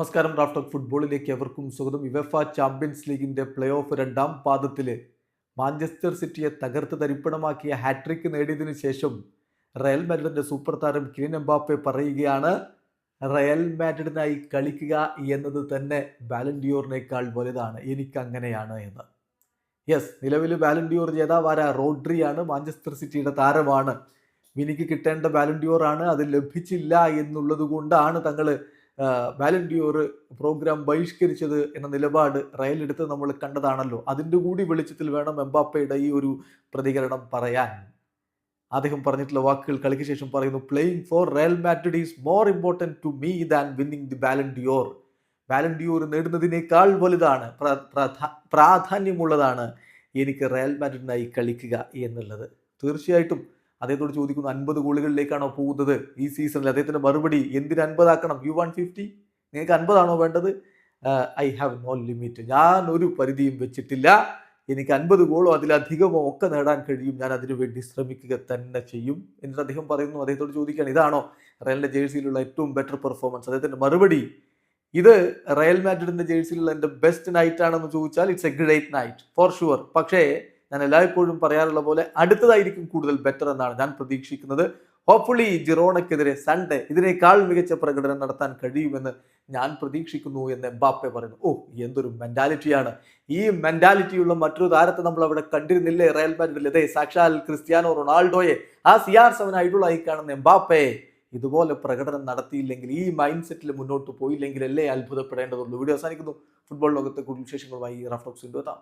നമസ്കാരം raft of ഫുട്ബോളിലേക്ക് എവർക്കും സ്വാഗതം. യുവഫ ചാമ്പ്യൻസ് ലീഗിന്റെ പ്ലേ ഓഫ് രണ്ടാം പാദത്തിൽ മാഞ്ചസ്റ്റർ സിറ്റിയെ തകർത്ത് തരിപ്പണമാക്കിയ ഹാട്രിക്ക് നേടിയതിനു ശേഷം റയൽ മാഡ്രിഡിന്റെ സൂപ്പർ താരം കിലിൻ എംബാപ്പെ പറയുകയാണ് റയൽ മാഡ്രിഡിനായി കളിക്കുക എന്നത് തന്നെ ബാലൻഡിയോറിനേക്കാൾ വലുതാണ് എനിക്ക് അങ്ങനെയാണ് എന്ന്. യെസ് നിലവിൽ ബാലൻഡിയോർ ജേതാവാര റോഡ്രിയാണ് മാഞ്ചസ്റ്റർ സിറ്റിയുടെ താരമാണ്. വിനിക്ക് കിട്ടേണ്ട ബാലൻഡിയോർ ആണ് അത് ലഭിച്ചില്ല എന്നുള്ളത് കൊണ്ടാണ് തങ്ങൾ ബാലൻഡിയോർ പ്രോഗ്രാം ബഹിഷ്കരിച്ചത് എന്ന നിലപാട് റയലെടുത്ത് നമ്മൾ കണ്ടതാണല്ലോ. അതിന്റെ കൂടി വെളിച്ചത്തിൽ വേണം എംബാപ്പയുടെ ഈ ഒരു പ്രതികരണം പറയാൻ. അദ്ദേഹം പറഞ്ഞിട്ടുള്ള വാക്കുകൾ കളിക്ക് ശേഷം പറയുന്നു playing for Real Madrid is more important to me than winning the Ballon d'Or Ballon d'Or നേടുന്നതിനേക്കാൾ വലുതാണ് പ്രാധാന്യമുള്ളതാണ് എനിക്ക് റയൽ മാറ്റഡിനായി കളിക്കുക എന്നുള്ളത്. തീർച്ചയായിട്ടും അദ്ദേഹത്തോട് ചോദിക്കുന്നു അൻപത് ഗോളുകളിലേക്കാണോ പോകുന്നത് ഈ സീസണിൽ അദ്ദേഹത്തിന്റെ മറുപടി എന്തിന് അൻപതാക്കണം? യു വൺ ഫിഫ്റ്റി നിങ്ങൾക്ക് അൻപതാണോ വേണ്ടത്? ഐ ഹാവ് നോ ലിമിറ്റ് ഞാൻ ഒരു പരിധിയും വെച്ചിട്ടില്ല. എനിക്ക് അൻപത് ഗോളോ അതിലധികമോ ഒക്കെ നേടാൻ കഴിയും. ഞാൻ അതിനു വേണ്ടി ശ്രമിക്കുക തന്നെ ചെയ്യും. എന്നിട്ട് അദ്ദേഹം പറയുന്നു അദ്ദേഹത്തോട് ചോദിക്കുകയാണ് ഇതാണോ റയലിന്റെ ജേഴ്സിയിലുള്ള ഏറ്റവും ബെറ്റർ പെർഫോമൻസ് അദ്ദേഹത്തിന്റെ മറുപടി ഇത് റയൽ മാഡ്രിഡിന്റെ ജേഴ്സിയിലുള്ള എന്റെ ബെസ്റ്റ് നൈറ്റ് ആണെന്ന് ചോദിച്ചാൽ it's a great night for sure പക്ഷേ ഞാൻ എല്ലായ്പ്പോഴും പറയാറുള്ള പോലെ അടുത്തതായിരിക്കും കൂടുതൽ ബെറ്റർ എന്നാണ് ഞാൻ പ്രതീക്ഷിക്കുന്നത്. ഹോപ്പ്ഫുള്ളി ജിറോണയ്ക്കെതിരെ സൺഡേ ഇതിനേക്കാൾ മികച്ച പ്രകടനം നടത്താൻ കഴിയുമെന്ന് ഞാൻ പ്രതീക്ഷിക്കുന്നു എന്ന് എംബാപ്പെ പറയുന്നു. ഓ എന്തൊരു മെന്റാലിറ്റിയാണ് ഈ മെന്റാലിറ്റിയുള്ള മറ്റൊരു താരത്തെ നമ്മൾ അവിടെ കണ്ടിരുന്നില്ലേ റയൽ മാഡ്രിഡിൽ അതെ സാക്ഷാൽ ക്രിസ്ത്യാനോ റൊണാൾഡോയെ ആ സിയാർ സെവൻ ഐഡോളായി കാണുന്ന എംബാപ്പെ ഇതുപോലെ പ്രകടനം നടത്തിയില്ലെങ്കിൽ ഈ മൈൻഡ് സെറ്റിൽ മുന്നോട്ട് പോയില്ലെങ്കിൽ അല്ലേ അത്ഭുതപ്പെടേണ്ടതുള്ളൂ. വീഡിയോ അവസാനിക്കുന്നു. ഫുട്ബോൾ ലോകത്തെ കൂടുതൽ വിശേഷങ്ങളുമായി റഫ്ലോക്സ് എത്താം.